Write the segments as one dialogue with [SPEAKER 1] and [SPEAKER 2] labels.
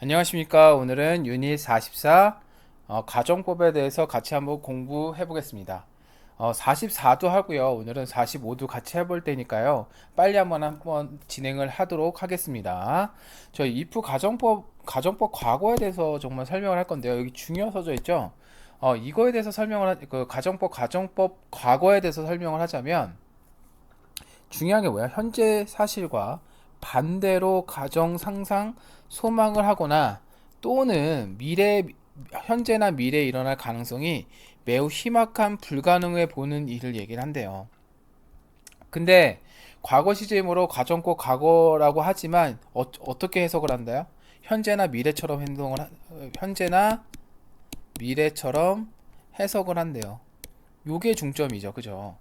[SPEAKER 1] 안녕하십니까. 오늘은 유닛 44 어, 가정법에 대해서 같이 한번 공부해 보겠습니다. 어, 44도 하고요. 오늘은 45도 같이 해볼 테니까요. 빨리 한번 한번 진행을 하도록 하겠습니다. 저희 if 가정법 가정법 과거에 대해서 정말 설명을 할 건데요. 여기 중요 서져 있죠. 어, 이거에 대해서 설명을 하, 그 가정법 가정법 과거에 대해서 설명을 하자면 중요한 게 뭐야? 현재 사실과 반대로 가정 상상 소망을 하거나 또는 미래 현재나 미래에 일어날 가능성이 매우 희박한 불가능해 보는 일을 얘기를 한대요. 근데 과거 시제목으로 가정법 과거라고 하지만 어, 어떻게 해석을 한다요? 현재나 미래처럼 행동을 하- 어, 현재나 미래처럼 해석을 한대요. 요게 중점이죠. 그죠?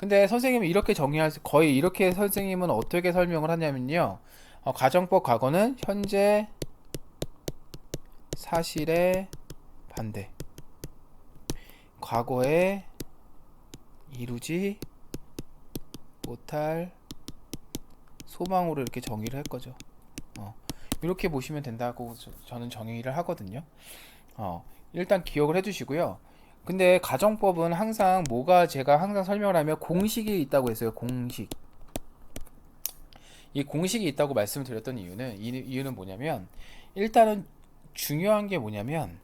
[SPEAKER 1] 근데 선생님은 이렇게 정의할 수- 거의 이렇게 선생님은 어떻게 설명을 하냐면요. 어, 가정법 과거는 현재 사실의 반대. 과거에 이루지 못할 소망으로 이렇게 정의를 할 거죠. 어, 이렇게 보시면 된다고 저, 저는 정의를 하거든요. 어, 일단 기억을 해주시고요. 근데 가정법은 항상 뭐가 제가 항상 설명을 하면 공식이 있다고 했어요. 공식. 이 공식이 있다고 말씀을 드렸던 이유는 이 이유는 뭐냐면 일단은 중요한 게 뭐냐면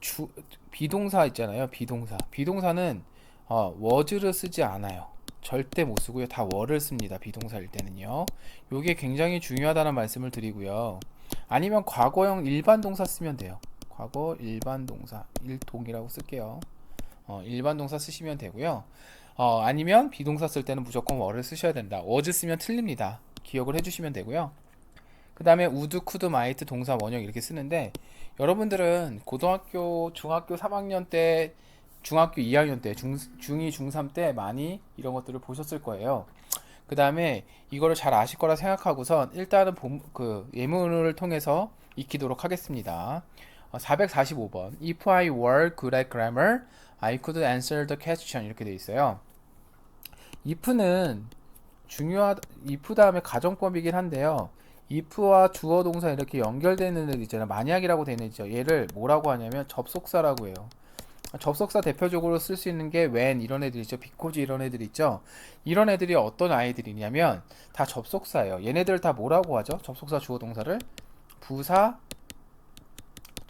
[SPEAKER 1] 주 비동사 있잖아요. 비동사. 비동사는 어, was를 쓰지 않아요. 절대 못 쓰고요. 다 were를 씁니다. 비동사일 때는요. 요게 굉장히 중요하다는 말씀을 드리고요. 아니면 과거형 일반 동사 쓰면 돼요. 과거 일반 동사 일동이라고 쓸게요. 어, 일반 동사 쓰시면 되고요. 어, 아니면 비동사 쓸 때는 무조건 were를 쓰셔야 된다. was 쓰면 틀립니다. 기억을 해주시면 되고요. 그 다음에 우드, 쿠드, 마이트, 동사, 원형 이렇게 쓰는데 여러분들은 고등학교, 중학교 3학년 때, 중학교 2학년 때, 중, 중2, 중3 때 많이 이런 것들을 보셨을 거예요. 그 다음에 이거를 잘 아실 거라 생각하고선 일단은 본, 그 예문을 통해서 익히도록 하겠습니다. 어, 445번 If I were good at grammar, I could answer the question 이렇게 돼 있어요. if는 중요하다. if 다음에 가정법이긴 한데요. if와 주어 동사 이렇게 연결되는 애들 있잖아요. 만약이라고 되는 있죠. 얘를 뭐라고 하냐면 접속사라고 해요. 접속사 대표적으로 쓸 수 있는 게 when 이런 애들 있죠. because 이런 애들 있죠. 이런 애들이 어떤 아이들이냐면 다 접속사예요. 얘네들 다 뭐라고 하죠? 접속사 주어 동사를 부사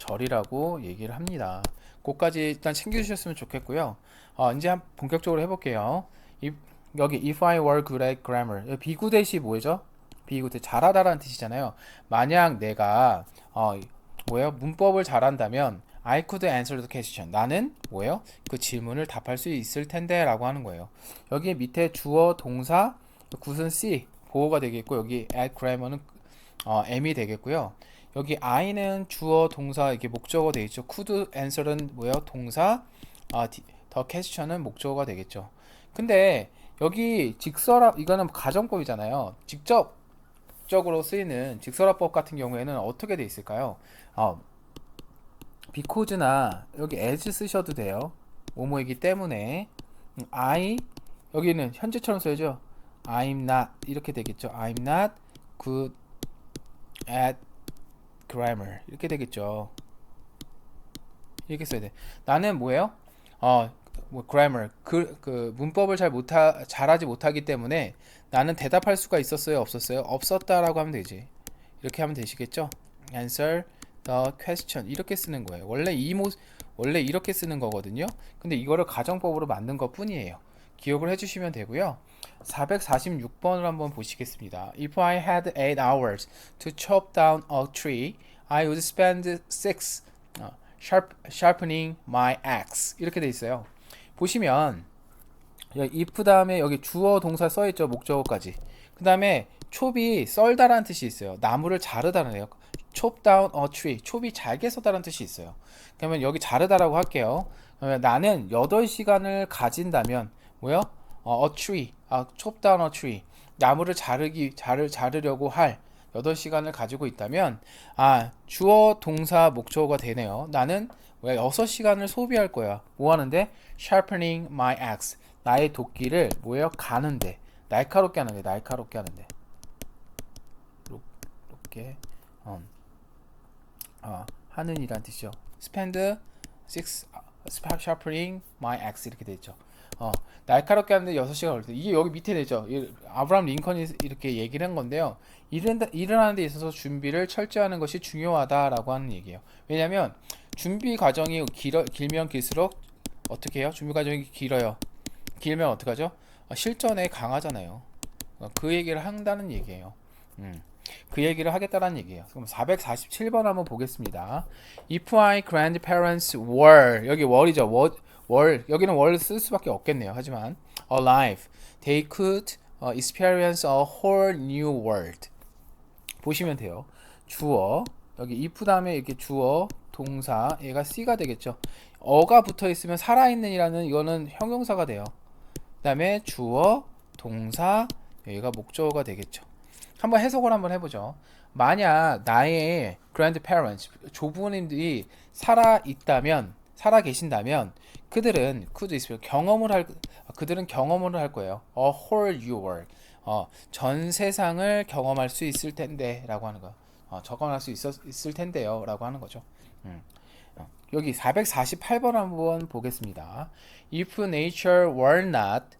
[SPEAKER 1] 절이라고 얘기를 합니다. 그까지 일단 챙겨주셨으면 좋겠고요. 어, 이제 한 본격적으로 해볼게요. 이, 여기 if I were good at grammar 비구 대시 뭐죠? 비구 대 잘하다라는 뜻이잖아요. 만약 내가 어, 뭐예요? 문법을 잘한다면 I could answer the question. 나는 뭐예요? 그 질문을 답할 수 있을 텐데라고 하는 거예요. 여기 밑에 주어 동사 굿은 C 보호가 되겠고 여기 at grammar는 어, M이 되겠고요. 여기 I는 주어 동사 이게 목적어 돼 있죠. could answer는 뭐예요? 동사 아, 디- the question은 목적어가 되겠죠. 근데 여기 직설합 이거는 가정법이잖아요. 직접적으로 쓰이는 직설합법 같은 경우에는 어떻게 돼 있을까요? 어, because나 여기 as 쓰셔도 돼요. 뭐뭐이기 때문에 음, I 여기는 현재처럼 써야죠. I'm not 이렇게 되겠죠. I'm not good at grammar 이렇게 되겠죠. 이렇게 써야 돼. 나는 뭐예요? 어, 뭐 grammar 그, 그 문법을 잘 못하 잘하지 못하기 때문에 나는 대답할 수가 있었어요, 없었어요? 없었다라고 하면 되지. 이렇게 하면 되시겠죠? Answer the question 이렇게 쓰는 거예요. 원래 이모 원래 이렇게 쓰는 거거든요. 근데 이거를 가정법으로 만든 것 뿐이에요. 기억을 해주시면 되고요. 446번을 한번 보시겠습니다. If I had 8 hours to chop down a tree, I would spend 6 어, sharp, sharpening my axe. 이렇게 돼 있어요. 보시면 if 다음에 여기 주어 동사 써 있죠. 목적어까지. 그 다음에 촉이 썰다라는 뜻이 있어요. 나무를 자르다는 애요. chop down a tree. 촉이 잘게 써다라는 뜻이 있어요. 그러면 여기 자르다라고 할게요. 그러면 나는 8시간을 가진다면 뭐요? 어, a tree. 아, chop down a tree. 나무를 자르기 자르 자르려고 할 8시간을 가지고 있다면 아, 주어 동사 목적어가 되네요. 나는 왜 6시간을 소비할 거야. 뭐 하는데? sharpening my axe. 나의 도끼를 뭐예요? 가는데. 날카롭게 하는데. 날카롭게 하는데. 이렇게 어. 어, 하는 이란 뜻이죠. spend six sharpening my axe 이렇게 돼 있죠. 어, 날카롭게 하는데 6시간 걸렸다. 이게 여기 밑에 되죠. 이 아브라함 링컨이 이렇게 얘기를 한 건데요. 일은, 일을 하는 데 있어서 준비를 철저히 하는 것이 중요하다라고 하는 얘기예요. 왜냐면 준비 과정이 길어, 길면 길수록 어떻게 해요? 준비 과정이 길어요. 길면 어떡하죠? 어, 실전에 강하잖아요. 어, 그 얘기를 한다는 얘기예요. 음. 그 얘기를 하겠다라는 얘기예요. 그럼 447번 한번 보겠습니다. If my grandparents were 여기 were이죠. 월, 월 여기는 월 쓸 수밖에 없겠네요. 하지만 alive, they could uh, experience a whole new world. 보시면 돼요. 주어 여기 if 다음에 이렇게 주어 동사 얘가 C가 되겠죠. 어가 붙어 있으면 살아있는이라는 이거는 형용사가 돼요. 그 다음에 주어 동사 여기가 목적어가 되겠죠. 한번 해석을 한번 해보죠. 만약 나의 grandparents 조부모님들이 살아 있다면 살아 계신다면 그들은 could experience 경험을 할 그들은 경험을 할 거예요. A whole new world. 어, 전 세상을 경험할 수 있을 텐데라고 하는 거. 어, 적응할 수 있었, 있을 텐데요라고 하는 거죠. 음. 어, 여기 448번 한번 보겠습니다. If nature were not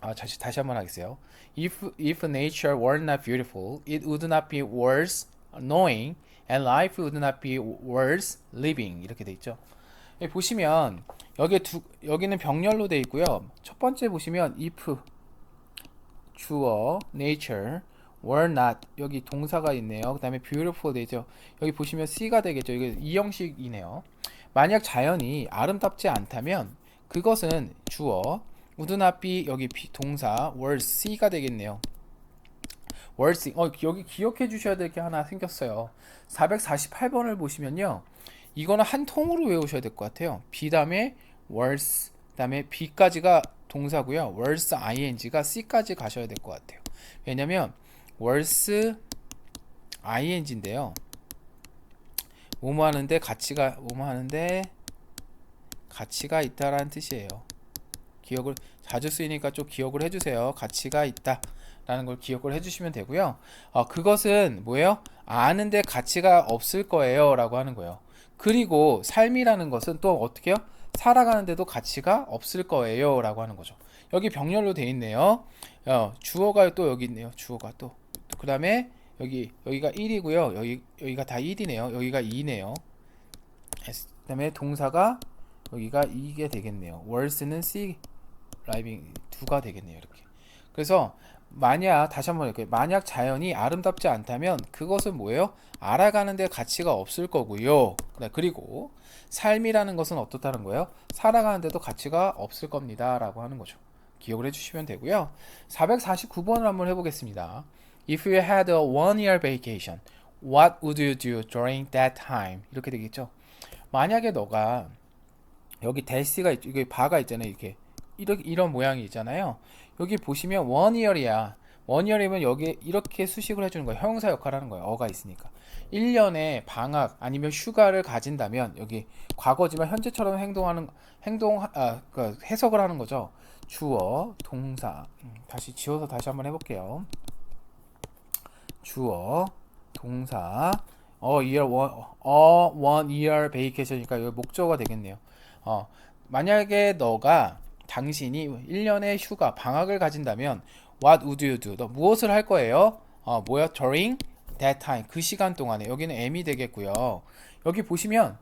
[SPEAKER 1] 아, 다시 다시 한번 하겠어요. If if nature were not beautiful, it would not be worth knowing, and life would not be worth living. 이렇게 돼 있죠. 여기 보시면 여기 두 여기는 병렬로 돼 있고요. 첫 번째 보시면 if 주어 nature were not 여기 동사가 있네요. 그다음에 beautiful 되죠. 여기 보시면 C가 되겠죠. 이게 이 형식이네요. 만약 자연이 아름답지 않다면 그것은 주어 would not be 여기 비, 동사 were C가 되겠네요. were C 어 여기 기억해 주셔야 될 게 하나 생겼어요. 448번을 보시면요. 이거는 한 통으로 외우셔야 될 것 같아요. B 다음에 worse 그다음에 B까지가 동사고요. worse ing가 C까지 가셔야 될 것 같아요. 왜냐면 worse ing인데요. 뭐뭐 하는데 가치가 뭐뭐 하는데 가치가 있다라는 뜻이에요. 기억을 자주 쓰이니까 좀 기억을 해주세요. 가치가 있다 라는 걸 기억을 해주시면 되고요. 어, 그것은 뭐예요? 아는데 가치가 없을 거예요 라고 하는 거예요. 그리고 삶이라는 것은 또 어떻게 요? 살아가는데도 가치가 없을 거예요 라고 하는 거죠. 여기 병렬로 돼 있네요. 어, 주어가 또 여기 있네요. 주어가 또. 그 다음에 여기 여기가 1이고요. 여기 여기가 다 1이네요. 여기가 2네요. 그 다음에 동사가 여기가 이게 되겠네요. 월스는 C 라이빙 두가 되겠네요. 이렇게. 그래서 만약 다시 한번 이렇게 만약 자연이 아름답지 않다면 그것은 뭐예요? 알아가는데 가치가 없을 거고요. 네, 그리고 삶이라는 것은 어떻다는 거예요? 살아가는데도 가치가 없을 겁니다라고 하는 거죠. 기억을 해주시면 되고요. 449번을 한번 해보겠습니다. If you had a one year vacation, what would you do during that time? 이렇게 되겠죠. 만약에 너가 여기 대시가 있, 이게 바가 있잖아요. 이렇게 이런 모양이 있잖아요. 여기 보시면 one year이야. 원 이어리면 여기 이렇게 수식을 해주는 거예요. 형용사 역할을 하는 거예요. 어가 있으니까. 1년에 방학 아니면 휴가를 가진다면 여기 과거지만 현재처럼 행동하는 행동 아, 그 해석을 하는 거죠. 주어, 동사. 음, 다시 지워서 다시 한번 해볼게요. 주어, 동사. 어, year one, 어, one year vacation이니까 여기 목적어가 되겠네요. 어, 만약에 너가 당신이 1년의 휴가, 방학을 가진다면 What would you do? 너 무엇을 할 거예요? 어, 뭐야? During that time. 그 시간 동안에. 여기는 M이 되겠고요. 여기 보시면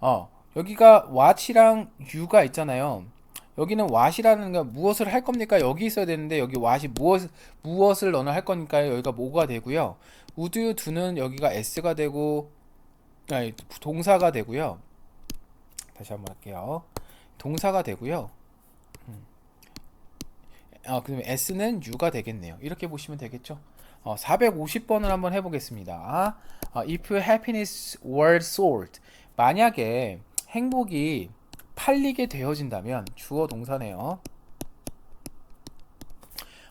[SPEAKER 1] 어, 여기가 what이랑 you가 있잖아요. 여기는 what이라는 건 무엇을 할 겁니까? 여기 있어야 되는데 여기 what이 무엇 무엇을 너는 할 거니까 여기가 뭐가 되고요. would you do는 여기가 s가 되고 아니, 동사가 되고요. 다시 한번 할게요. 동사가 되고요. 어, 그러면 S는 U가 되겠네요. 이렇게 보시면 되겠죠. 어, 450번을 한번 해보겠습니다. 어, if happiness were sold, 만약에 행복이 팔리게 되어진다면 주어 동사네요.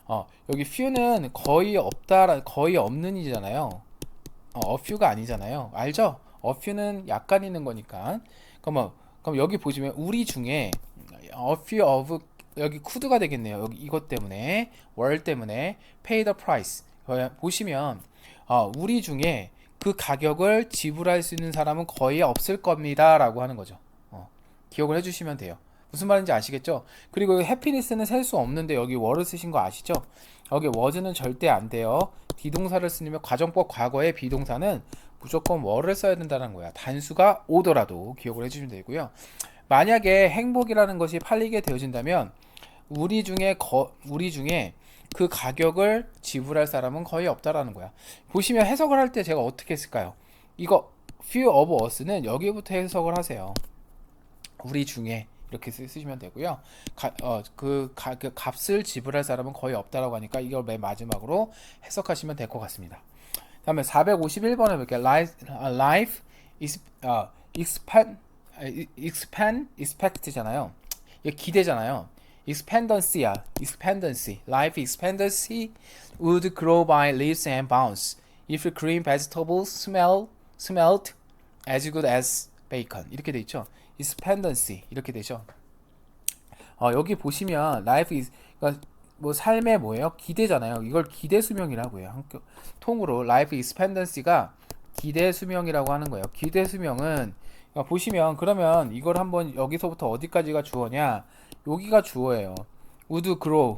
[SPEAKER 1] 어, 여기 few는 거의 없다, 거의 없는이잖아요. 어, a few가 아니잖아요. 알죠? a few는 약간 있는 거니까. 그럼, 그럼 여기 보시면 우리 중에 a few of 여기 could가 되겠네요. 여기 이것 때문에 월 때문에 pay the price. 보시면 어, 우리 중에 그 가격을 지불할 수 있는 사람은 거의 없을 겁니다라고 하는 거죠. 어, 기억을 해주시면 돼요. 무슨 말인지 아시겠죠? 그리고 해피니스는 셀 수 없는데 여기 월을 쓰신 거 아시죠? 여기 was는 절대 안 돼요. 비동사를 쓰면 과정법 과거의 비동사는 무조건 월을 써야 된다는 거야. 단수가 오더라도 기억을 해주시면 되고요. 만약에 행복이라는 것이 팔리게 되어진다면 우리 중에 거, 우리 중에 그 가격을 지불할 사람은 거의 없다라는 거야. 보시면 해석을 할 때 제가 어떻게 했을까요? 이거 few of us는 여기부터 해석을 하세요. 우리 중에 이렇게 쓰, 시면 되고요. 가, 어, 그, 가, 그 값을 지불할 사람은 거의 없다라고 하니까 이걸 맨 마지막으로 해석하시면 될 것 같습니다. 다음에 451번 해볼게요. Life, uh, life is, uh, expand, uh, expand, expect잖아요. 이게 기대잖아요. Expandancy야. expandancy. Life expectancy would grow by leaps and bounds if green vegetables smell smelled as good as bacon. 이렇게 돼 있죠. expectancy 이렇게 되죠. 어, 여기 보시면 life is 그러니까 뭐 삶의 뭐예요? 기대잖아요. 이걸 기대 수명이라고 해요. 한교, 통으로 life expectancy가 기대 수명이라고 하는 거예요. 기대 수명은 그러니까 보시면 그러면 이걸 한번 여기서부터 어디까지가 주어냐? 여기가 주어예요. would grow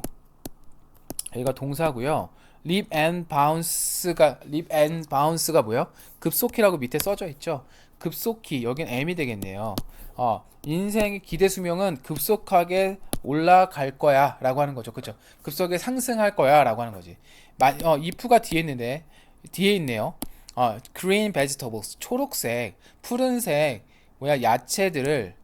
[SPEAKER 1] 여기가 동사고요. leap and bounce가 leap and bounce가 뭐요? 급속히라고 밑에 써져 있죠. 급속히 여긴 M이 되겠네요. 어, 인생의 기대 수명은 급속하게 올라갈 거야라고 하는 거죠. 그렇죠? 급속하게 상승할 거야라고 하는 거지. 마, 어, if가 뒤에 있는데 뒤에 있네요. 어, green vegetables 초록색, 푸른색 뭐야 야채들을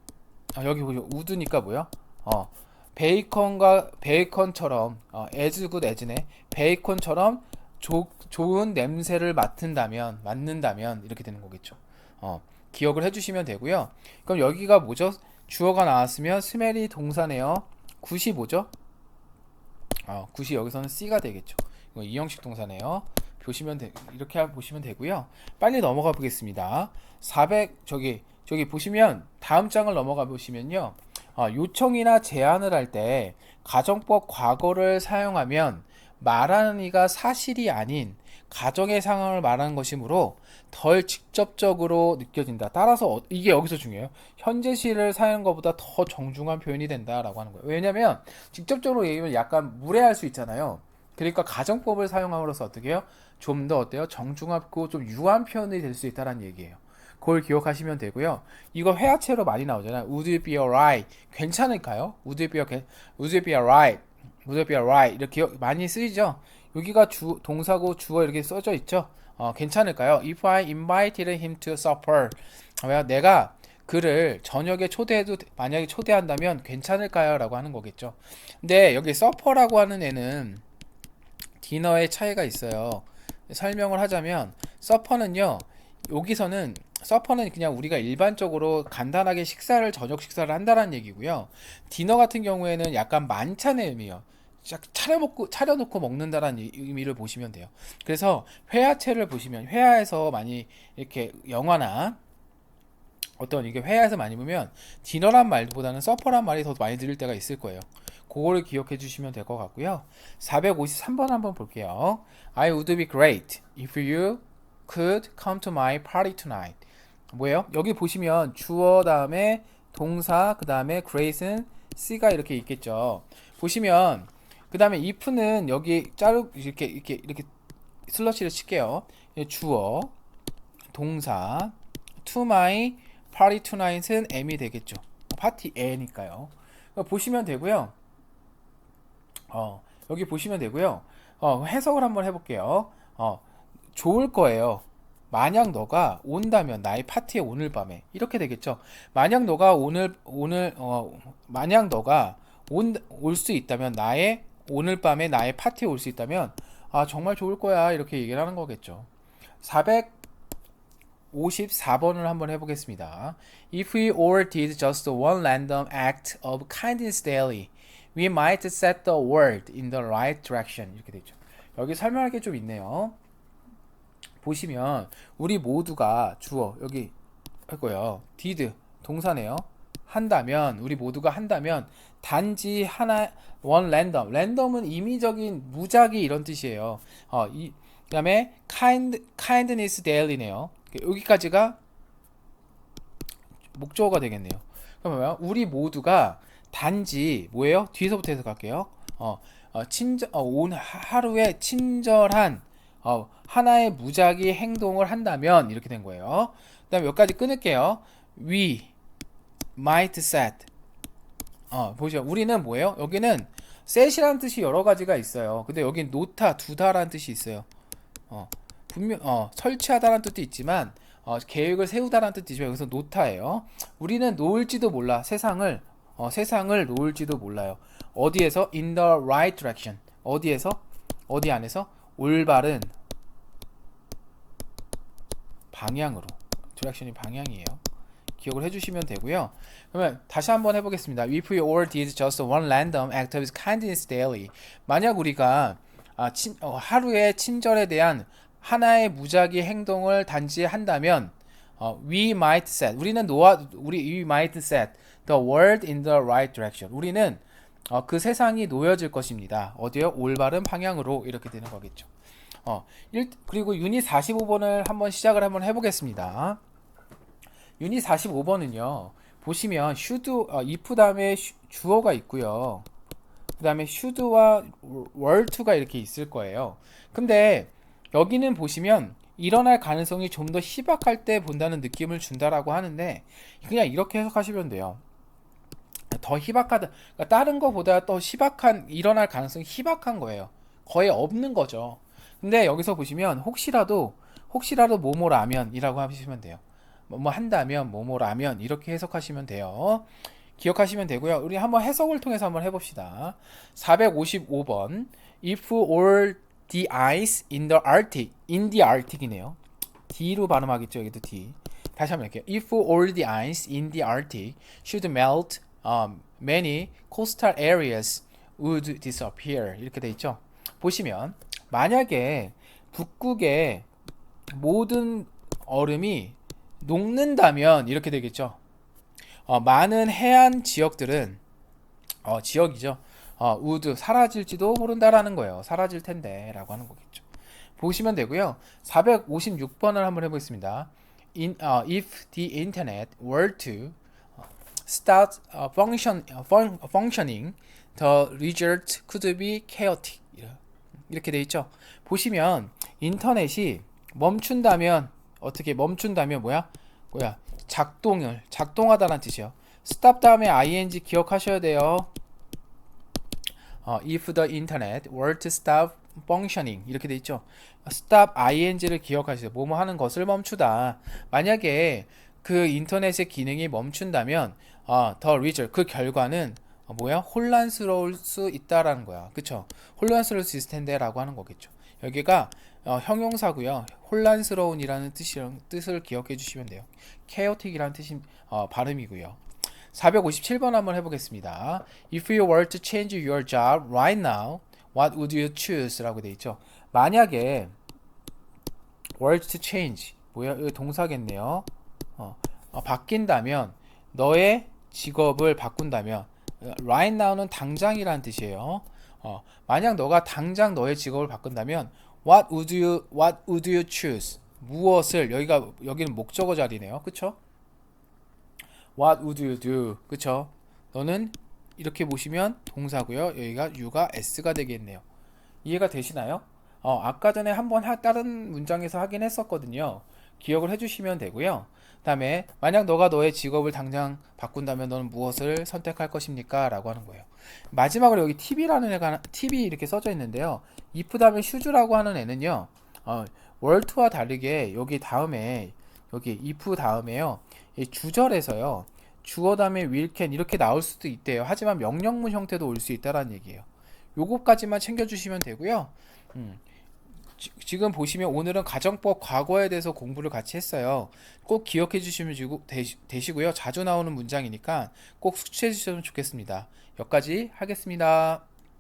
[SPEAKER 1] 어, 여기 보죠. 우드니까 뭐야? 어, 베이컨과 베이컨처럼 어, as good as네. 베이컨처럼 조, 좋은 냄새를 맡은다면 맡는다면 이렇게 되는 거겠죠. 어, 기억을 해주시면 되고요. 그럼 여기가 뭐죠? 주어가 나왔으면 스멜이 동사네요. 굿이 뭐죠? 어, 굿이 여기서는 C가 되겠죠. 이거 이형식 동사네요. 보시면 되, 이렇게 보시면 되고요. 빨리 넘어가 보겠습니다. 400 저기 저기 보시면 다음 장을 넘어가 보시면요. 어, 요청이나 제안을 할 때 가정법 과거를 사용하면 말하는 이가 사실이 아닌 가정의 상황을 말하는 것이므로 덜 직접적으로 느껴진다. 따라서 어, 이게 여기서 중요해요. 현재 시를 사용한 것보다 더 정중한 표현이 된다라고 하는 거예요. 왜냐면 직접적으로 얘기하면 약간 무례할 수 있잖아요. 그러니까 가정법을 사용함으로써 어떻게 해요? 좀 더 어때요? 정중하고 좀 유한 표현이 될 수 있다는 얘기예요. 그걸 기억하시면 되고요. 이거 회화체로 많이 나오잖아요. Would it be alright? 괜찮을까요? Would it be, okay? Would it be alright? Would it be alright? 이렇게 많이 쓰이죠. 여기가 주 동사고 주어 이렇게 써져 있죠. 어, 괜찮을까요? If I invited him to supper, 왜 내가 그를 저녁에 초대해도 만약에 초대한다면 괜찮을까요?라고 하는 거겠죠. 근데 여기 서퍼라고 하는 애는 디너의 차이가 있어요. 설명을 하자면 서퍼는요. 여기서는 서퍼는 그냥 우리가 일반적으로 간단하게 식사를 저녁 식사를 한다는 얘기고요. 디너 같은 경우에는 약간 만찬의 의미요. 차려 먹고 차려놓고 먹는다라는 의미를 보시면 돼요. 그래서 회화체를 보시면 회화에서 많이 이렇게 영화나 어떤 이게 회화에서 많이 보면 디너란 말보다는 서퍼란 말이 더 많이 들릴 때가 있을 거예요. 그거를 기억해 주시면 될 것 같고요. 453번 한번 볼게요. I would be great if you could come to my party tonight. 뭐예요? 여기 보시면 주어 다음에 동사 그 다음에 great은 C가 이렇게 있겠죠. 보시면 그 다음에 if는 여기 자르 이렇게 이렇게 이렇게 슬러시를 칠게요. 주어 동사 to my party tonight은 M이 되겠죠. 파티 A니까요. 보시면 되고요. 어, 여기 보시면 되고요. 어, 해석을 한번 해볼게요. 어, 좋을 거예요. 만약 너가 온다면 나의 파티에 오늘 밤에 이렇게 되겠죠. 만약 너가 오늘 오늘 어 만약 너가 올 수 있다면 나의 오늘 밤에 나의 파티에 올 수 있다면 아 정말 좋을 거야 이렇게 얘기를 하는 거겠죠. 454번을 한번 해보겠습니다. If we all did just one random act of kindness daily, we might set the world in the right direction. 이렇게 되죠. 여기 설명할 게 좀 있네요. 보시면 우리 모두가 주어 여기 했고요. did 동사네요. 한다면 우리 모두가 한다면 단지 하나 원 랜덤 랜덤은 임의적인 무작위 이런 뜻이에요. 어, 이 그다음에 kind kindness daily네요. 여기까지가 목적어가 되겠네요. 그러면? 우리 모두가 단지 뭐예요? 뒤에서부터 해서 갈게요. 어, 어 친절 어, 오늘 하- 하루에 친절한 어, 하나의 무작위 행동을 한다면 이렇게 된 거예요. 그 다음에 몇 가지 끊을게요. We might set. 어, 보죠. 우리는 뭐예요? 여기는 set이라는 뜻이 여러 가지가 있어요. 근데 여긴 놓다, 두다라는 뜻이 있어요. 어, 분명 어, 설치하다라는 뜻도 있지만 어, 계획을 세우다라는 뜻이죠. 여기서 놓다예요. 우리는 놓을지도 몰라. 세상을 어, 세상을 놓을지도 몰라요. 어디에서 in the right direction. 어디에서 어디 안에서 올바른 방향으로. 디렉션이 방향이에요. 기억을 해주시면 되고요. 그러면 다시 한번 해보겠습니다. If we all did just one random act of kindness daily. 만약 우리가 아, 친, 어, 하루의 친절에 대한 하나의 무작위 행동을 단지 한다면 어, we might set 우리는 놓아 우리 we might set the world in the right direction. 우리는 어, 그 세상이 놓여질 것입니다. 어디요? 올바른 방향으로 이렇게 되는 거겠죠. 어, 일, 그리고 유닛 45번을 한번 시작을 한번 해보겠습니다. 유닛 45번은요. 보시면 should, 어, if 다음에 슈- 주어가 있고요. 그 다음에 were to가 이렇게 있을 거예요. 근데 여기는 보시면 일어날 가능성이 좀 더 희박할 때 본다는 느낌을 준다라고 하는데 그냥 이렇게 해석하시면 돼요. 더 희박하다. 그러니까 다른 거보다 더 희박한 일어날 가능성이 희박한 거예요. 거의 없는 거죠. 근데 여기서 보시면 혹시라도 혹시라도 뭐뭐라면이라고 하시면 돼요. 뭐, 뭐 한다면 뭐뭐라면 이렇게 해석하시면 돼요. 기억하시면 되고요. 우리 한번 해석을 통해서 한번 해봅시다. 455번 If all the ice in the Arctic, in the Arctic이네요. D로 발음하겠죠. 여기도 D. 다시 한번 할게요. If all the ice in the Arctic should melt, um, many coastal areas would disappear. 이렇게 돼 있죠. 보시면 만약에 북극의 모든 얼음이 녹는다면 이렇게 되겠죠. 어, 많은 해안 지역들은 어, 지역이죠. 어, 우드 사라질지도 모른다라는 거예요. 사라질 텐데라고 하는 거겠죠. 보시면 되고요. 456번을 한번 해보겠습니다. In, uh, if the internet were to start uh, function, uh, fun, functioning, the result could be chaotic. 이렇게 돼 있죠. 보시면 인터넷이 멈춘다면 어떻게 멈춘다면 뭐야? 뭐야? 작동을 작동하다라는 뜻이요. stop 다음에 ing 기억하셔야 돼요. 어, if the internet were to stop functioning 이렇게 돼 있죠. stop ing를 기억하세요. 뭐뭐 하는 것을 멈추다. 만약에 그 인터넷의 기능이 멈춘다면 어, the result 그 결과는 어, 뭐야? 혼란스러울 수 있다라는 거야. 그쵸? 혼란스러울 수 있을 텐데 라고 하는 거겠죠. 여기가 어, 형용사고요. 혼란스러운이라는 뜻이랑 뜻을 기억해 주시면 돼요. chaotic이라는 뜻인 어, 발음이고요. 457번 한번 해보겠습니다. If you were to change your job right now, what would you choose? 라고 돼 있죠. 만약에 were to change 뭐야? 동사겠네요. 어, 어, 바뀐다면 너의 직업을 바꾼다면 right now는 당장이라는 뜻이에요. 어, 만약 너가 당장 너의 직업을 바꾼다면 what would you what would you choose? 무엇을 여기가 여기는 목적어 자리네요. 그쵸 What would you do? 그쵸? 너는 이렇게 보시면 동사고요. 여기가 you가 s가 되겠네요. 이해가 되시나요? 어, 아까 전에 한번 하- 다른 문장에서 하긴 했었거든요. 기억을 해주시면 되고요. 다음에 만약 너가 너의 직업을 당장 바꾼다면 너는 무엇을 선택할 것입니까? 라고 하는 거예요. 마지막으로 여기 TV라는 애가 TV 이렇게 써져 있는데요. if 다음에 should라고 하는 애는요. 어, 월투와 다르게 여기 다음에 여기 if 다음에요. 이 주절에서요. 주어 다음에 will can 이렇게 나올 수도 있대요. 하지만 명령문 형태도 올 수 있다라는 얘기예요. 요거까지만 챙겨주시면 되고요. 음. 지- 지금 보시면 오늘은 가정법 과거에 대해서 공부를 같이 했어요. 꼭 기억해 주시면 되시- 되시 고요. 자주 나오는 문장이니까 꼭 숙지해 주셨으면 좋겠습니다. 여기까지 하겠습니다.